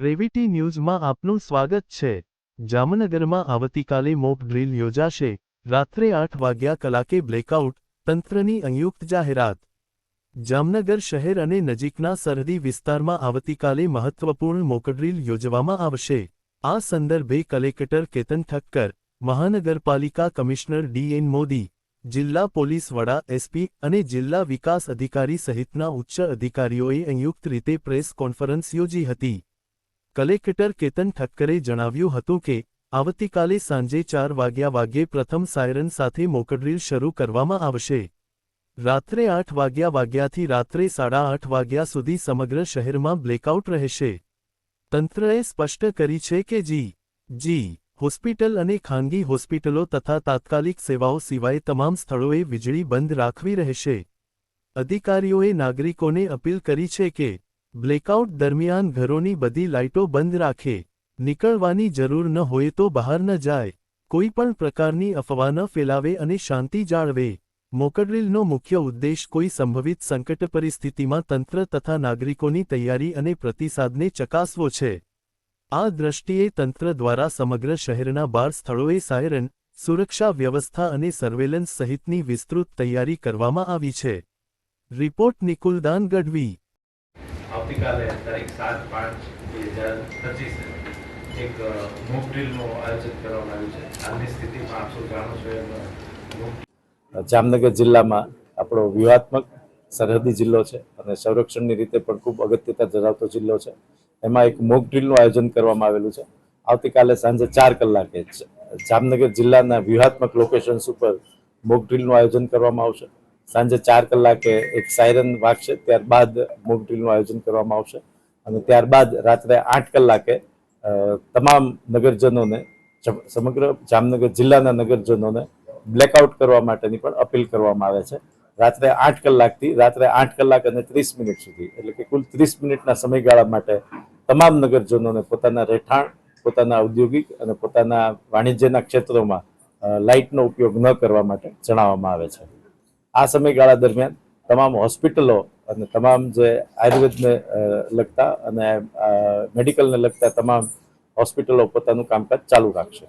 રેવિટી ન્યૂઝમાં આપનું સ્વાગત છે. જામનગરમાં આવતીકાલે મોક ડ્રીલ યોજાશે. રાત્રે આઠ વાગ્યા કલાકે બ્લેકઆઉટ, તંત્રની સંયુક્ત જાહેરાત. જામનગર શહેર અને નજીકના સરહદી વિસ્તારમાં આવતીકાલે મહત્વપૂર્ણ મોકડ્રીલ યોજવામાં આવશે. આ સંદર્ભે કલેક્ટર કેતન ઠક્કર, મહાનગરપાલિકા કમિશનર ડીએન મોદી, જિલ્લા પોલીસ વડા એસપી અને જિલ્લા વિકાસ અધિકારી સહિતના ઉચ્ચ અધિકારીઓએ સંયુક્ત રીતે પ્રેસ કોન્ફરન્સ યોજી હતી. કલેક્ટર કેતન ઠક્કરે જણાવ્યું હતું કે, આવતીકાલે સાંજે ચાર વાગ્યા વાગ્યે પ્રથમ સાયરન સાથે મોકડ્રીલ શરૂ કરવામાં આવશે. રાત્રે આઠ વાગ્યા વાગ્યાથી રાત્રે સાડા આઠ વાગ્યા સુધી સમગ્ર શહેરમાં બ્લેકઆઉટ રહેશે. તંત્રએ સ્પષ્ટ કરી છે કે જી જી, હોસ્પિટલ અને ખાનગી હોસ્પિટલો તથા તાત્કાલિક સેવાઓ સિવાય તમામ સ્થળોએ વીજળી બંધ રાખવી રહેશે. અધિકારીઓએ નાગરિકોને અપીલ કરી છે કે બ્લેકઆઉટ દરમિયાન ઘરોની બધી લાઇટો બંધ રાખે, નીકળવાની જરૂર ન હોય તો બહાર ન જાય કોઈ પણ પ્રકારની અફવા ન ફેલાવે અને શાંતિ જાળવે. મોકડ્રીલનો મુખ્ય ઉદ્દેશ કોઈ સંભવિત સંકટ પરિસ્થિતિમાં તંત્ર તથા નાગરિકોની તૈયારી અને પ્રતિસાદને ચકાસવો છે. આ દ્રષ્ટિએ તંત્ર દ્વારા સમગ્ર શહેરના બાર સ્થળોએ સાયરન, સુરક્ષા વ્યવસ્થા અને સર્વેલન્સ સહિતની વિસ્તૃત તૈયારી કરવામાં આવી છે. રિપોર્ટ નિકુલદાન ગઢવી આવતીકાલે તારીખ સાત પાંચ બે હજાર પચીસે એક મોક ડ્રીલનું આયોજન કરવામાં આવ્યું છે. હાલની સ્થિતિમાં આપ સૌ જાણો છો, એમ જામનગર જિલ્લામાં આપણો વ્યૂહાત્મક સરહદી જિલ્લો છે અને સંરક્ષણની રીતે પણ ખૂબ અગત્યતા ધરાવતો જિલ્લો છે. એમાં એક મોક ડ્રીલનું આયોજન કરવામાં આવેલું છે. આવતીકાલે સાંજે ચાર કલાકે જામનગર જિલ્લાના વ્યૂહાત્મક લોકેશન્સ ઉપર મોક ડ્રીલનું આયોજન કરવામાં આવશે. સાંજે ચાર કલાકે એક સાયરન વાગશે, ત્યારબાદ મોક ડ્રીલનું આયોજન કરવામાં આવશે અને ત્યારબાદ રાત્રે આઠ કલાકે તમામ નગરજનોને સમગ્ર જામનગર જિલ્લાના નગરજનોને બ્લેકઆઉટ કરવા માટેની પણ અપીલ કરવામાં આવે છે. રાત્રે આઠ કલાકથી, રાત્રે આઠ કલાક અને ત્રીસ મિનિટ સુધી, એટલે કે કુલ ત્રીસ મિનિટના સમયગાળા માટે તમામ નગરજનોને પોતાના રહેઠાણ, પોતાના ઔદ્યોગિક અને પોતાના વાણિજ્યના ક્ષેત્રોમાં લાઇટનો ઉપયોગ ન કરવા માટે જણાવવામાં આવે છે. આ સમયગાળા દરમિયાન તમામ હોસ્પિટલો અને તમામ જે આયુર્વેદને લગતા અને મેડિકલને લગતા તમામ હોસ્પિટલો પોતાનું કામકાજ ચાલુ રાખશે.